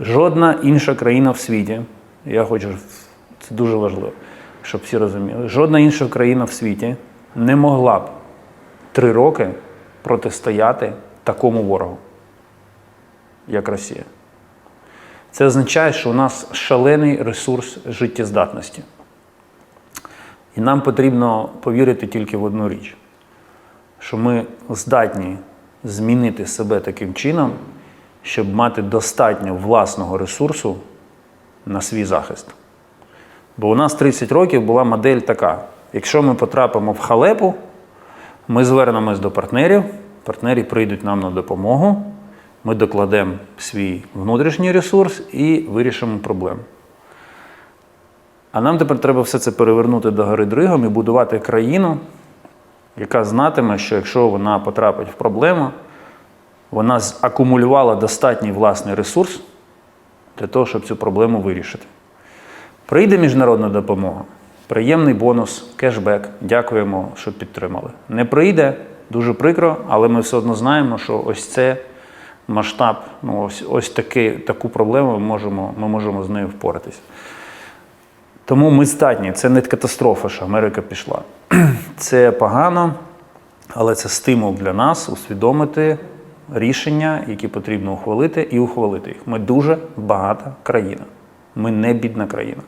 Жодна інша країна в світі, я хочу, це дуже важливо, щоб всі розуміли, жодна інша країна в світі не могла б три роки протистояти такому ворогу, як Росія. Це означає, що у нас шалений ресурс життєздатності. І нам потрібно повірити тільки в одну річ, що ми здатні змінити себе таким чином, щоб мати достатньо власного ресурсу на свій захист. Бо у нас 30 років була модель така: якщо ми потрапимо в халепу, ми звернемось до партнерів, партнери прийдуть нам на допомогу, ми докладемо свій внутрішній ресурс і вирішимо проблему. А нам тепер треба все це перевернути до гори дригом і будувати країну, яка знатиме, що якщо вона потрапить в проблему, вона акумулювала достатній власний ресурс для того, щоб цю проблему вирішити. Прийде міжнародна допомога, приємний бонус, кешбек. Дякуємо, що підтримали. Не прийде, дуже прикро, але ми все одно знаємо, що ось це масштаб, ну ось, ось таки, таку проблему ми можемо, ми можемо з нею впоратися. Тому ми здатні, це не катастрофа, що Америка пішла. Це погано, але це стимул для нас усвідомити рішення, які потрібно ухвалити, і ухвалити їх. Ми дуже багата країна. Ми не бідна країна.